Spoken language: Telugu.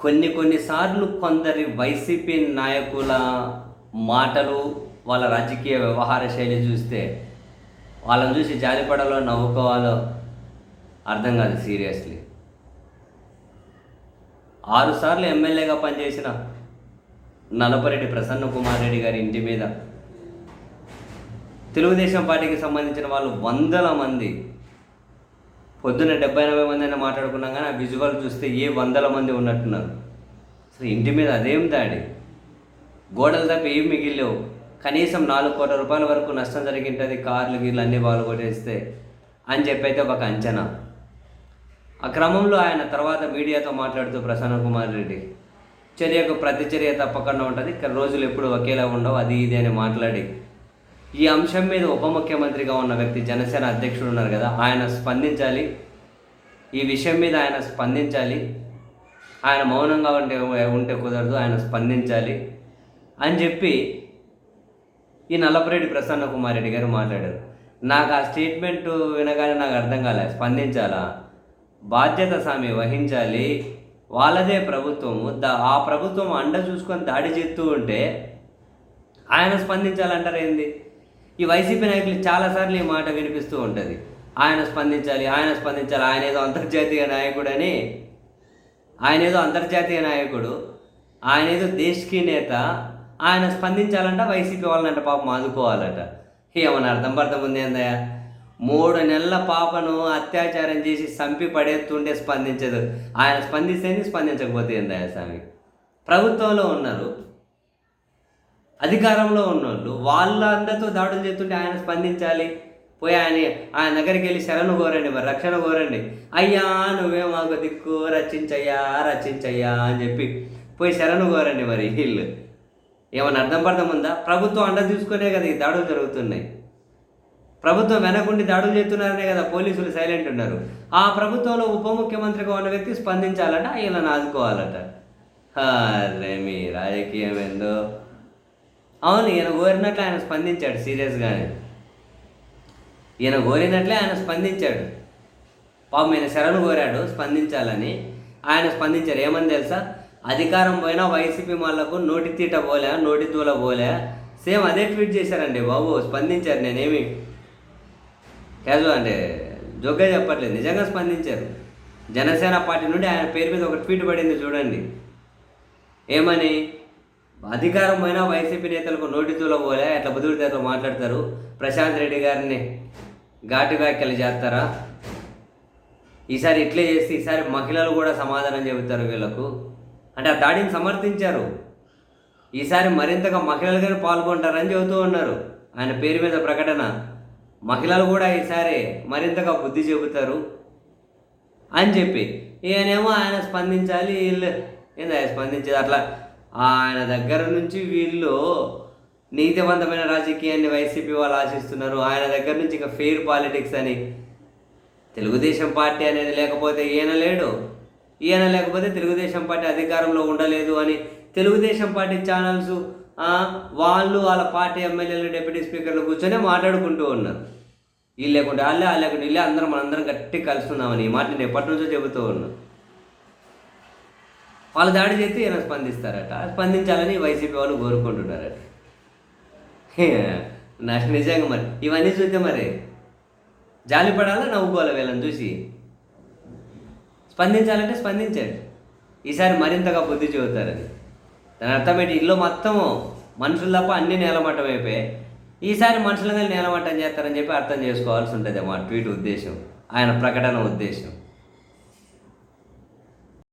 కొన్ని కొన్నిసార్లు కొందరి వైసీపీ నాయకుల మాటలు వాళ్ళ రాజకీయ వ్యవహార శైలి చూస్తే వాళ్ళని చూసి జాలిపడాలో నవ్వుకోవాలో అర్థం కాదు సీరియస్లీ. ఆరుసార్లు ఎమ్మెల్యేగా పనిచేసిన నలపరెడ్డి ప్రసన్న కుమార్ రెడ్డి గారి ఇంటి మీద తెలుగుదేశం పార్టీకి సంబంధించిన వాళ్ళు వందల మంది పొద్దున్న డెబ్బై ఎనభై మంది అయినా మాట్లాడుకున్నాం కానీ ఆ విజువల్ చూస్తే ఏ వందల మంది ఉన్నట్టున్నారు. అసలు ఇంటి మీద అదేం దాడి? గోడలు తప్ప ఏం మిగిలేవు కనీసం నాలుగు కోట్ల రూపాయల వరకు నష్టం జరిగింటుంది కార్లు గీర్లు అన్నీ బాగా కొట్టేస్తే అని చెప్పైతే ఒక అంచనా. ఆ క్రమంలో ఆయన తర్వాత మీడియాతో మాట్లాడుతూ ప్రసన్న కుమార్ రెడ్డి చర్యకు ప్రతిచర్య తప్పకుండా ఉంటుంది. ఇక్కడ రోజులు ఎప్పుడు ఒకేలా ఉండవు అది ఇది అని మాట్లాడి ఈ అంశం మీద ఉప ముఖ్యమంత్రిగా ఉన్న వ్యక్తి జనసేన అధ్యక్షుడు ఉన్నారు కదా ఆయన స్పందించాలి. ఈ విషయం మీద ఆయన స్పందించాలి. ఆయన మౌనంగా ఉంటే ఉంటే కుదరదు ఆయన స్పందించాలి అని చెప్పి ఈ నల్లపరెడ్డి ప్రసన్న కుమార్ రెడ్డి గారు మాట్లాడారు. నాకు ఆ స్టేట్మెంట్ వినగానే నాకు అర్థం కాలే. స్పందించాలా? బాధ్యత స్వామి వహించాలి. వాళ్ళదే ప్రభుత్వము. దా ఆ ప్రభుత్వం అండ చూసుకొని దాడి చేస్తూ ఉంటే ఆయన స్పందించాలంటారు ఏంది ఈ వైసీపీ నాయకులు చాలాసార్లు ఈ మాట వినిపిస్తూ ఉంటుంది. ఆయన స్పందించాలి ఆయన స్పందించాలి ఆయన ఏదో అంతర్జాతీయ నాయకుడని ఆయన ఏదో అంతర్జాతీయ నాయకుడు ఆయన ఏదో దేశకి నేత ఆయన స్పందించాలంట వైసీపీ వాళ్ళనంట పాపం ఆదుకోవాలట. ఏమన్నా అర్థం పర్థం ఉంది ఏందయ్యా? మూడు నెలల పాపను అత్యాచారం చేసి చంపి పడేస్తుంటే స్పందించదు. ఆయన స్పందిస్తేనే స్పందించకపోతే ఏందయ్యా స్వామి? ప్రభుత్వంలో ఉన్నారు. అధికారంలో ఉన్నోళ్ళు వాళ్ళందరితో దాడులు చేస్తుంటే ఆయన స్పందించాలి. పోయి ఆయన ఆయన దగ్గరికి వెళ్ళి శరణు కోరండి మరి రక్షణ కోరండి. అయ్యా నువ్వే మాకు దిక్కు రచించయ్యా రచించయ్యా అని చెప్పి పోయి శరణు కోరండి మరి వీళ్ళు. ఏమన్నా అర్థం పర్థం ఉందా? ప్రభుత్వం అండ తీసుకునే కదా ఈ దాడులు జరుగుతున్నాయి. ప్రభుత్వం వెనకుండి దాడులు చేస్తున్నారనే కదా పోలీసులు సైలెంట్ ఉన్నారు. ఆ ప్రభుత్వంలో ఉప ముఖ్యమంత్రిగా ఉన్న వ్యక్తి స్పందించాలంట ఆయన ఆదుకోవాలట. అరే మీ రాజకీయం ఏందో అవును ఈయన కోరినట్లు ఆయన స్పందించాడు సీరియస్గానే ఈయన కోరినట్లే ఆయన స్పందించాడు. పాపం ఈయన శరణు కోరాడు స్పందించాలని. ఆయన స్పందించారు ఏమని తెలుసా? అధికారం పోయినా వైసీపీ వాళ్ళకు నోటి తీట పోలే నోటి తూల పోలే. సేమ్ అదే ట్వీట్ చేశారండి బాబు స్పందించారు నేనేమి. క్యాజువల్ అంటే జోగ్గా చెప్పట్లేదు నిజంగా స్పందించారు. జనసేన పార్టీ నుండి ఆయన పేరు మీద ఒక ట్వీట్ పడింది చూడండి. ఏమని? అధికారం వైసీపీ నేతలకు నోటీసులు పోలే అట్లా బుద్ధుడి అట్లా మాట్లాడతారు. ప్రశాంత్ రెడ్డి గారిని ఘాటు వ్యాఖ్యలు చేస్తారా? ఈసారి ఇట్లే చేస్తే ఈసారి మహిళలు కూడా సమాధానం చెబుతారు వీళ్ళకు. అంటే ఆ దాడిని సమర్థించారు. ఈసారి మరింతగా మహిళలు కానీ పాల్గొంటారని చెబుతూ ఉన్నారు. ఆయన పేరు మీద ప్రకటన. మహిళలు కూడా ఈసారి మరింతగా బుద్ధి చెబుతారు అని చెప్పి. ఈయనేమో ఆయన స్పందించాలి వీళ్ళు ఏందా స్పందించేది? అట్లా ఆయన దగ్గర నుంచి వీళ్ళు నీతివంతమైన రాజకీయాన్ని వైసీపీ వాళ్ళు ఆశిస్తున్నారు. ఆయన దగ్గర నుంచి ఇంకా ఫెయిర్ పాలిటిక్స్ అని. తెలుగుదేశం పార్టీ అనేది లేకపోతే ఈయన లేడు. ఈయన లేకపోతే తెలుగుదేశం పార్టీ అధికారంలో ఉండలేదు అని తెలుగుదేశం పార్టీ ఛానల్స్ వాళ్ళు వాళ్ళ పార్టీ ఎమ్మెల్యేలు డిప్యూటీ స్పీకర్లు కూర్చొని మాట్లాడుకుంటూ ఉన్నారు. వీళ్ళు లేకుంటే వాళ్ళే వాళ్ళు లేకుంటే వీళ్ళే అందరం మనందరం గట్టి కలుస్తున్నామని ఈ మాట నేను ఎప్పటి నుంచో చెబుతూ ఉన్నాను. వాళ్ళు దాడి చేస్తే ఈయన స్పందిస్తారట. స్పందించాలని వైసీపీ వాళ్ళు కోరుకుంటున్నారట. నాకు నిజంగా మరి ఇవన్నీ చూస్తే మరి జాలి పడాలా నవ్వుకోవాలి వీళ్ళని చూసి? స్పందించాలంటే స్పందించండి. ఈసారి మరింతగా బుద్ధి చెబుతారని. దాని అర్థం ఏంటి? ఇల్లు మొత్తము మనుషులు తప్ప అన్ని నేలమట్టం అయిపోయాయి ఈసారి మనుషులుగా నేలమట్టం చేస్తారని చెప్పి అర్థం చేసుకోవాల్సి ఉంటుంది. మా ట్వీట్ ఉద్దేశం. ఆయన ప్రకటన ఉద్దేశం.